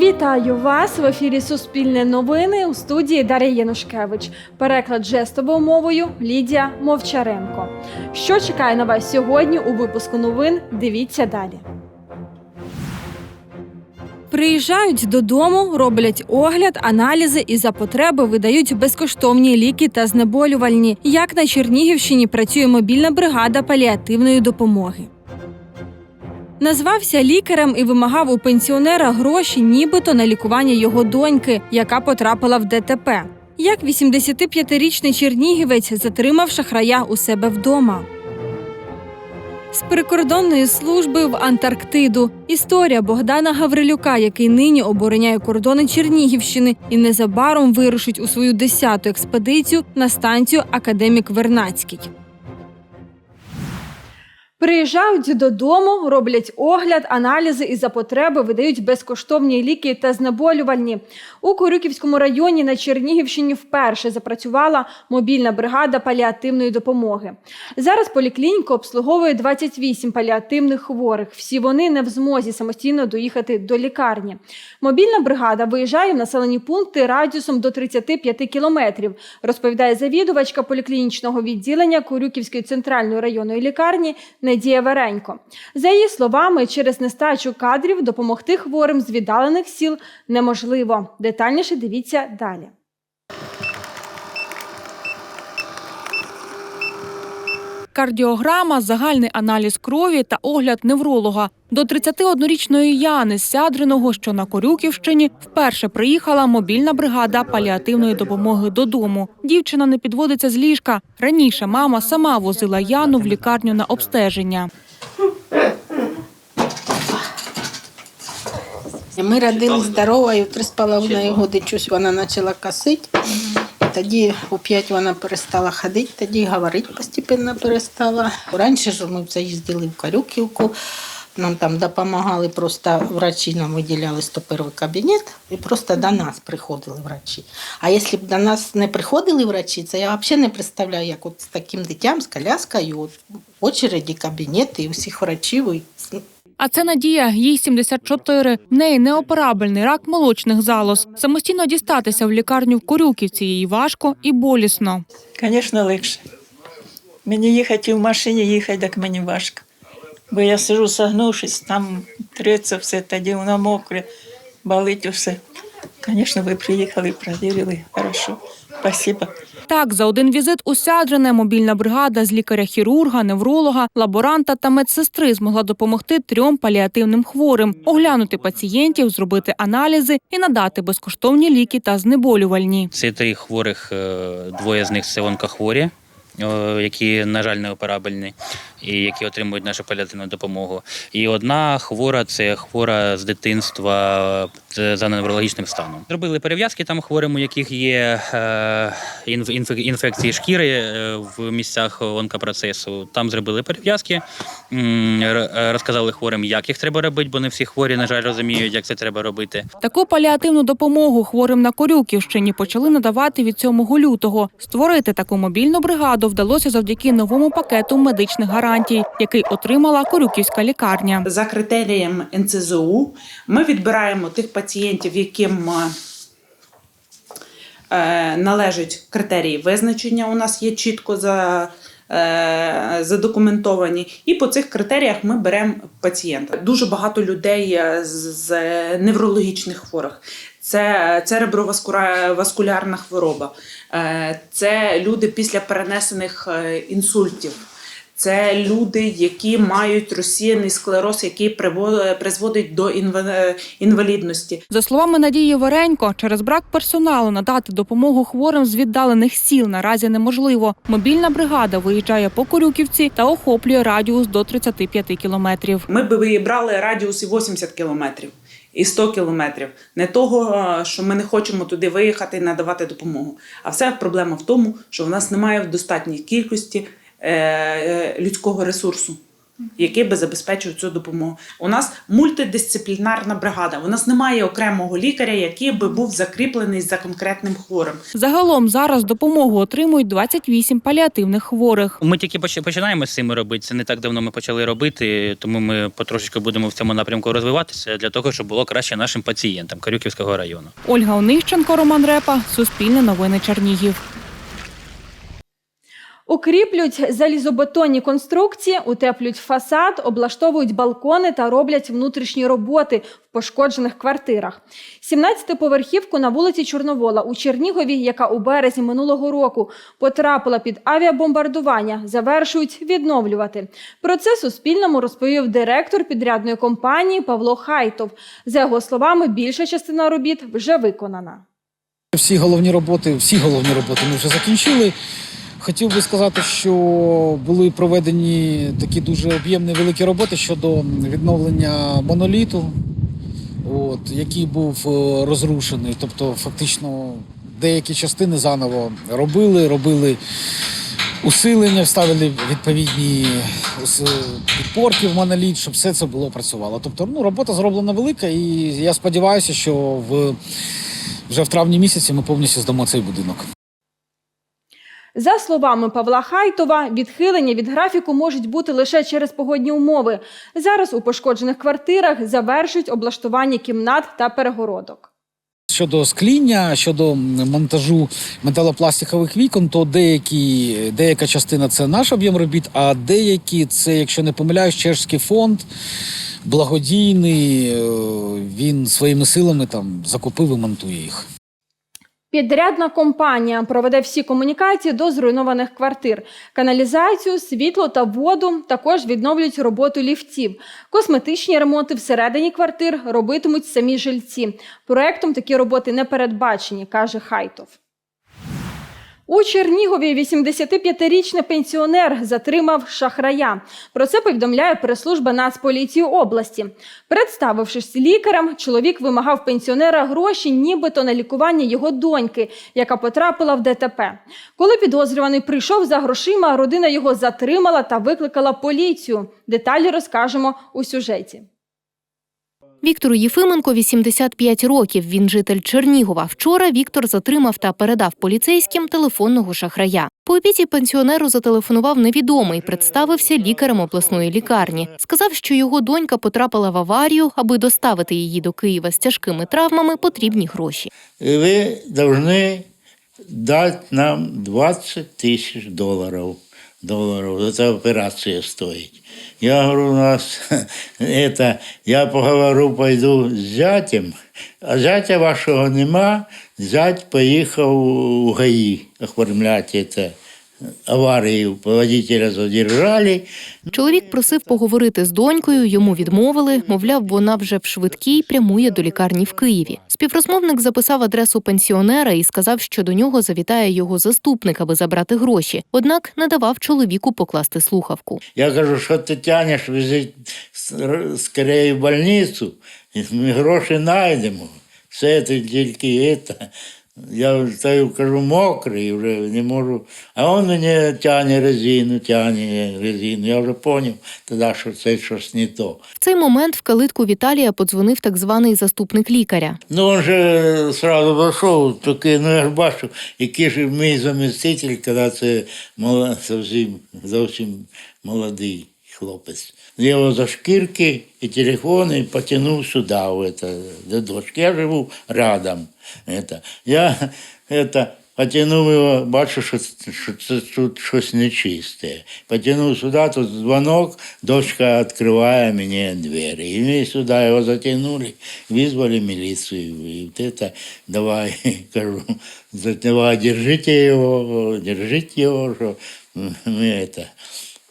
Вітаю вас в ефірі Суспільне новини у студії Дар'я Янушкевич. Переклад жестовою мовою Лідія Мовчаренко. Що чекає на вас сьогодні у випуску новин? Дивіться далі. Приїжджають додому, роблять огляд, аналізи і за потреби видають безкоштовні ліки та знеболювальні. Як на Чернігівщині працює мобільна бригада паліативної допомоги. Назвався лікарем і вимагав у пенсіонера гроші, нібито на лікування його доньки, яка потрапила в ДТП. Як 85-річний чернігівець затримав шахрая у себе вдома. З прикордонної служби в Антарктиду історія Богдана Гаврилюка, який нині обороняє кордони Чернігівщини і незабаром вирушить у свою 10-ту експедицію на станцію Академік Вернацький. Приїжджають додому, роблять огляд, аналізи і за потреби видають безкоштовні ліки та знеболювальні. У Корюківському районі на Чернігівщині вперше запрацювала мобільна бригада паліативної допомоги. Зараз поліклініку обслуговує 28 паліативних хворих. Всі вони не в змозі самостійно доїхати до лікарні. Мобільна бригада виїжджає в населені пункти радіусом до 35 кілометрів, розповідає завідувачка поліклінічного відділення Корюківської центральної районної лікарні Надія Варенько. За її словами, через нестачу кадрів допомогти хворим з віддалених сіл неможливо. Детальніше дивіться далі. Кардіограма, загальний аналіз крові та огляд невролога. До 31-річної Яни Сядриного, що на Корюківщині, вперше приїхала мобільна бригада паліативної допомоги додому. Дівчина не підводиться з ліжка. Раніше мама сама возила Яну в лікарню на обстеження. Ми родились здоровою, три з половиною годи щось вона почала косити. Тоді у п'ять вона перестала ходити, тоді говорити постійно перестала. Раніше ж ми заїздили в Карюківку, нам там допомагали, просто врачі нам виділяли 101 кабінет і просто до нас приходили врачі. А якщо б до нас не приходили врачі, це я взагалі не представляю, як от з таким дитям, з коляскою, от, в очереді кабінети і усіх врачів. І... А це Надія, їй 74. В неї неоперабельний рак молочних залоз. Самостійно дістатися в лікарню в Корюківці їй важко і болісно. Звісно, легше. Мені їхати в машині, їхати так мені важко. Бо я сижу согнувшись, там треться все, тоді воно мокре, болить усе. Звісно, ви приїхали, провірили. Хорошо. Спасибо. Так, за один візит у мобільна бригада з лікаря-хірурга, невролога, лаборанта та медсестри змогла допомогти трьом паліативним хворим, оглянути пацієнтів, зробити аналізи і надати безкоштовні ліки та знеболювальні. Це три хворих, е, двоє з них це онкохворі, е, які, на жаль, не операбельні, і які отримують нашу паліативну допомогу. І одна хвора це хвора з дитинства за неврологічним станом. Зробили перев'язки там хворим, у яких є е, інфекції шкіри е, в місцях онкопроцесу. Там зробили перев'язки, розказали хворим, як їх треба робити, бо не всі хворі, на жаль, розуміють, як це треба робити. Таку паліативну допомогу хворим на Корюківщині почали надавати від 7 лютого. Створити таку мобільну бригаду вдалося завдяки новому пакету медичних гарантій, який отримала Корюківська лікарня. За критерієм НЦЗУ ми відбираємо тих пацієнтів, яким е, належать критерії визначення. У нас є чітко за, е, задокументовані. І по цих критеріях ми беремо пацієнта. Дуже багато людей е, з, неврологічних хворих. Це цереброваскулярна хвороба, це люди після перенесених інсультів. Це люди, які мають розсіяний склероз, який призводить до інва- інвалідності. За словами Надії Варенько, через брак персоналу надати допомогу хворим з віддалених сіл наразі неможливо. Мобільна бригада виїжджає по Корюківці та охоплює радіус до 35 кілометрів. Ми б вибрали радіус і 80 кілометрів. І 100 кілометрів не того, е, що ми не хочемо туди виїхати і надавати допомогу. А вся проблема в тому, що в нас немає в достатній кількості е, е, людського ресурсу який би забезпечив цю допомогу. У нас мультидисциплінарна бригада. У нас немає окремого лікаря, який би був закріплений за конкретним хворим. Загалом зараз допомогу отримують 28 паліативних хворих. Ми тільки починаємо з цим робити. Це не так давно ми почали робити, тому ми потрошечку будемо в цьому напрямку розвиватися для того, щоб було краще нашим пацієнтам Карюківського району. Ольга Онищенко, Роман Репа, Суспільне новини Чернігів. Укріплюють залізобетонні конструкції, утеплюють фасад, облаштовують балкони та роблять внутрішні роботи в пошкоджених квартирах. 17-поверхівку на вулиці Чорновола у Чернігові, яка у березні минулого року потрапила під авіабомбардування, завершують відновлювати. Про це Суспільному розповів директор підрядної компанії Павло Хайтов. За його словами, більша частина робіт вже виконана. Всі головні роботи, всі головні роботи ми вже закінчили. Хотів би сказати, що були проведені такі дуже об'ємні великі роботи щодо відновлення моноліту, от, який був е, розрушений. Тобто, фактично, деякі частини заново робили, робили усилення, вставили відповідні ус- підпорки в моноліт, щоб все це було працювало. Тобто, ну, робота зроблена велика, і я сподіваюся, що в, вже в травні місяці ми повністю здамо цей будинок. За словами Павла Хайтова, відхилення від графіку можуть бути лише через погодні умови. Зараз у пошкоджених квартирах завершують облаштування кімнат та перегородок. Щодо скління, щодо монтажу металопластикових вікон, то деякі, деяка частина це наш об'єм робіт, а деякі це, якщо не помиляюсь, чешський фонд благодійний. е, Він своїми силами там закупив і монтує їх. Підрядна компанія проведе всі комунікації до зруйнованих квартир. Каналізацію, світло та воду також відновлюють роботу ліфтів. Косметичні ремонти всередині квартир робитимуть самі жильці. Проектом такі роботи не передбачені, каже Хайтов. У Чернігові 85-річний пенсіонер затримав шахрая. Про це повідомляє прес-служба Нацполіції області. Представившись лікарем, чоловік вимагав пенсіонера гроші, нібито на лікування його доньки, яка потрапила в ДТП. Коли підозрюваний прийшов за грошима, родина його затримала та викликала поліцію. Деталі розкажемо у сюжеті. Віктору Єфименко 85 років. Він житель Чернігова. Вчора Віктор затримав та передав поліцейським телефонного шахрая. По обіді пенсіонеру зателефонував невідомий, представився лікарем обласної лікарні. Сказав, що його донька потрапила в аварію, аби доставити її до Києва з тяжкими травмами, потрібні гроші. И вы должны дать нам 20 тысяч долларов. Долларов. це операція стоїть. Я говорю, у нас это, я поговорю, пойду з зятем, а зятя вашого нема, зять поїхав у ГАІ оформляти це. Аварію водителя задержали, Чоловік просив поговорити з донькою, йому відмовили. Мовляв, вона вже в швидкій прямує до лікарні в Києві. Співрозмовник записав адресу пенсіонера і сказав, що до нього завітає його заступник, аби забрати гроші. Однак не давав чоловіку покласти слухавку. Я кажу, що ти тянеш, вези скорее в больницю, ми гроші знайдемо. Все це тільки це. Я стою, кажу, мокрий, вже не можу. А він мені тягне резину, тягне резину. Я вже зрозумів тоді, що це щось не то. В цей момент в калитку Віталія подзвонив так званий заступник лікаря. Ну, він же одразу дійшов, такий, ну я ж бачу, який ж мій заміститель, коли це мала- зовсім, зовсім молодий хлопець. Його за шкірки і телефон і потягнув сюди, в это, до дочки. Я живу рядом. Это. Я это, потягнув його, бачу, що, це- що це тут щось нечисте. Потягнув сюди, тут дзвонок, дочка відкриває мені двері. І ми сюди його затягнули, визвали міліцію. І от это, давай, кажу, давай, держите його, держите його, що ми это.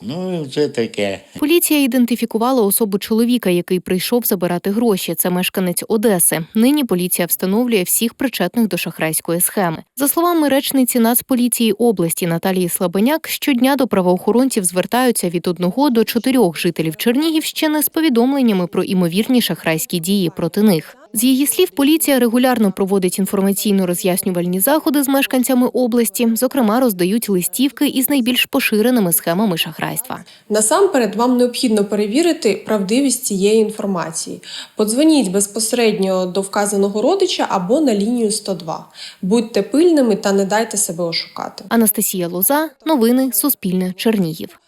Ну, це таке. Поліція ідентифікувала особу чоловіка, який прийшов забирати гроші. Це мешканець Одеси. Нині поліція встановлює всіх причетних до шахрайської схеми. За словами речниці Нацполіції області Наталії Слабеняк, щодня до правоохоронців звертаються від одного до чотирьох жителів Чернігівщини з повідомленнями про імовірні шахрайські дії проти них. З її слів, поліція регулярно проводить інформаційно-роз'яснювальні заходи з мешканцями області. Зокрема, роздають листівки із найбільш поширеними схемами шахрайства. Насамперед, вам необхідно перевірити правдивість цієї інформації. Подзвоніть безпосередньо до вказаного родича або на лінію 102. Будьте пильними та не дайте себе ошукати. Анастасія Лоза, новини Суспільне, Чернігів.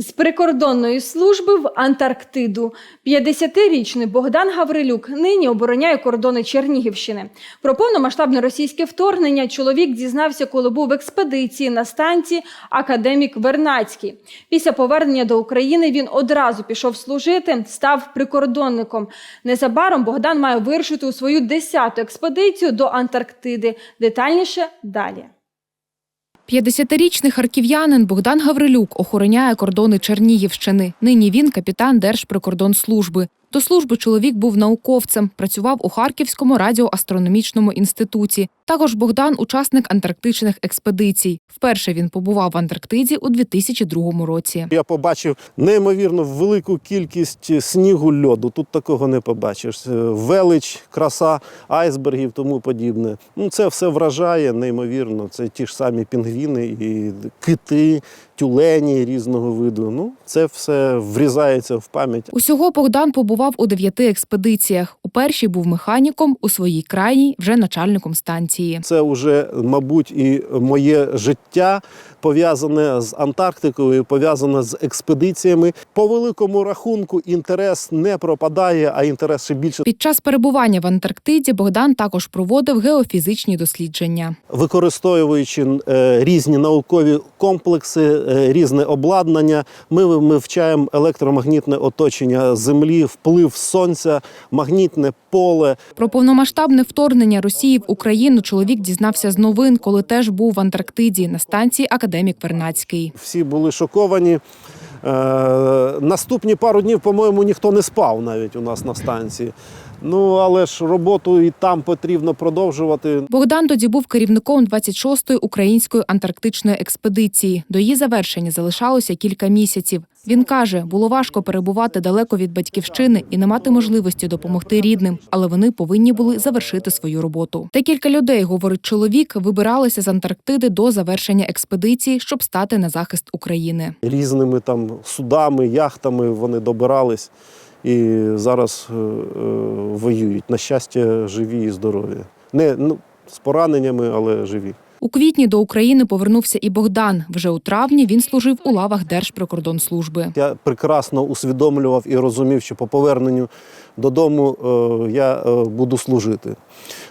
З прикордонної служби в Антарктиду 50-річний Богдан Гаврилюк нині обороняє кордони Чернігівщини. Про повномасштабне російське вторгнення чоловік дізнався, коли був в експедиції на станції Академік Вернацький. Після повернення до України він одразу пішов служити, став прикордонником. Незабаром Богдан має вирушити у свою 10-ту експедицію до Антарктиди. Детальніше далі. 50-річний харків'янин Богдан Гаврилюк охороняє кордони Чернігівщини. Нині він капітан Держприкордонслужби. До служби чоловік був науковцем, працював у Харківському радіоастрономічному інституті. Також Богдан учасник антарктичних експедицій. Вперше він побував в Антарктиді у 2002 році. Я побачив неймовірно велику кількість снігу льоду. Тут такого не побачиш. Е, Велич, краса айсбергів, тому подібне. Ну це все вражає неймовірно. Це ті ж самі пінгвіни і кити, тюлені різного виду. Ну це все врізається в пам'ять. Усього Богдан побував у дев'яти експедиціях. У першій був механіком, у своїй крайній вже начальником станції. Це вже, мабуть, і моє життя пов'язане з Антарктикою, пов'язане з експедиціями. По великому рахунку інтерес не пропадає, а інтерес ще більше Під час перебування в Антарктиді Богдан також проводив геофізичні дослідження. використовуючи е, різні наукові комплекси, різне обладнання, ми вивчаємо електромагнітне оточення Землі, вплив сонця, магнітне поле. Про повномасштабне вторгнення Росії в Україну чоловік дізнався з новин, коли теж був в Антарктиді на станції Академік Вернацький. Всі були шоковані. Е, наступні пару днів, по-моєму, ніхто не спав навіть у нас на станції. Ну але ж роботу і там потрібно продовжувати. Богдан тоді був керівником 26-ї української антарктичної експедиції. До її завершення залишалося кілька місяців. Він каже, було важко перебувати далеко від батьківщини і не мати можливості допомогти рідним, але вони повинні були завершити свою роботу. Декілька людей, говорить чоловік, вибиралися з Антарктиди до завершення експедиції, щоб стати на захист України. Різними там судами, яхтами вони добирались і зараз е, е, воюють. На щастя, живі і здорові. Не ну, з пораненнями, але живі. У квітні до України повернувся і Богдан. Вже у травні він служив у лавах Держприкордонслужби. Я прекрасно усвідомлював і розумів, що по поверненню додому е, я е, буду служити,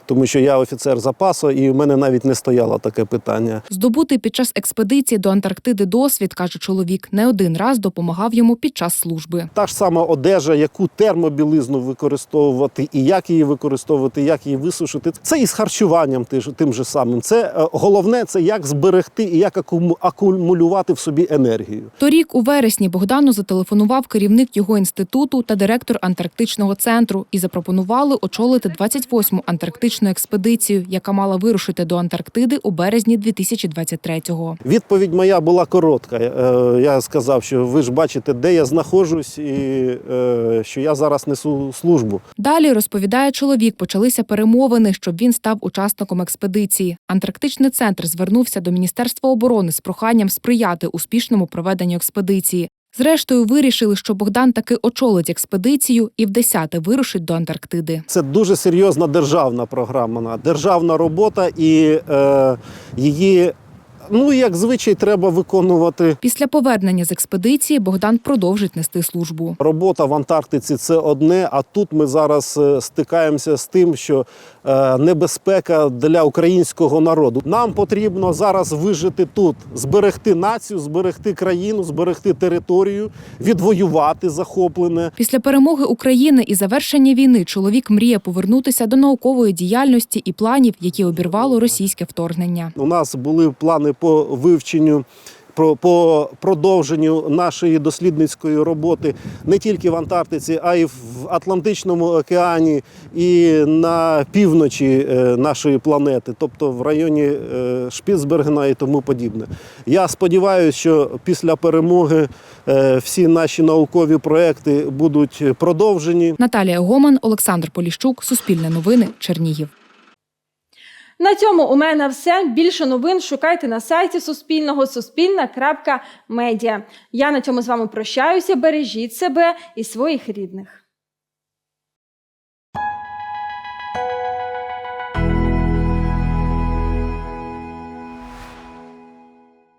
тому що я офіцер запасу, і в мене навіть не стояло таке питання. Здобутий під час експедиції до Антарктиди досвід, каже чоловік, не один раз допомагав йому під час служби. Та ж сама одежа, яку термобілизну використовувати, і як її використовувати, як її висушити. Це і з харчуванням тим же самим. Це е, головне, це як зберегти і як акуму- акумулювати в собі енергію. Торік у вересні Богдану зателефонував керівник його інституту та директор антарктичного центру і запропонували очолити 28-му антарктичну експедицію, яка мала вирушити до Антарктиди у березні 2023-го. Відповідь моя була коротка. Е, Я сказав, що ви ж бачите, де я знаходжусь, і е, що я зараз несу службу. Далі розповідає чоловік, почалися перемовини, щоб він став учасником експедиції. Антарктичний центр звернувся до Міністерства оборони з проханням сприяти успішному проведенню експедиції. Зрештою, вирішили, що Богдан таки очолить експедицію і в десяте вирушить до Антарктиди. Це дуже серйозна державна програма, державна робота, і е, її, ну як звичай, треба виконувати. Після повернення з експедиції Богдан продовжить нести службу. Робота в Антарктиці це одне, а тут ми зараз е, стикаємося з тим, що небезпека для українського народу. Нам потрібно зараз вижити тут, зберегти націю, зберегти країну, зберегти територію, відвоювати захоплене. Після перемоги України і завершення війни чоловік мріє повернутися до наукової діяльності і планів, які обірвало російське вторгнення. У нас були плани по вивченню по продовженню нашої дослідницької роботи не тільки в Антарктиці, а й в Атлантичному океані і на півночі е, нашої планети, тобто в районі е, Шпіцбергена і тому подібне. Я сподіваюся, що після перемоги е, всі наші наукові проекти будуть продовжені. Наталія Гоман, Олександр Поліщук, Суспільне новини, Чернігів. На цьому у мене все. Більше новин шукайте на сайті Суспільного суспільна.медіа. Я на цьому з вами прощаюся. Бережіть себе і своїх рідних.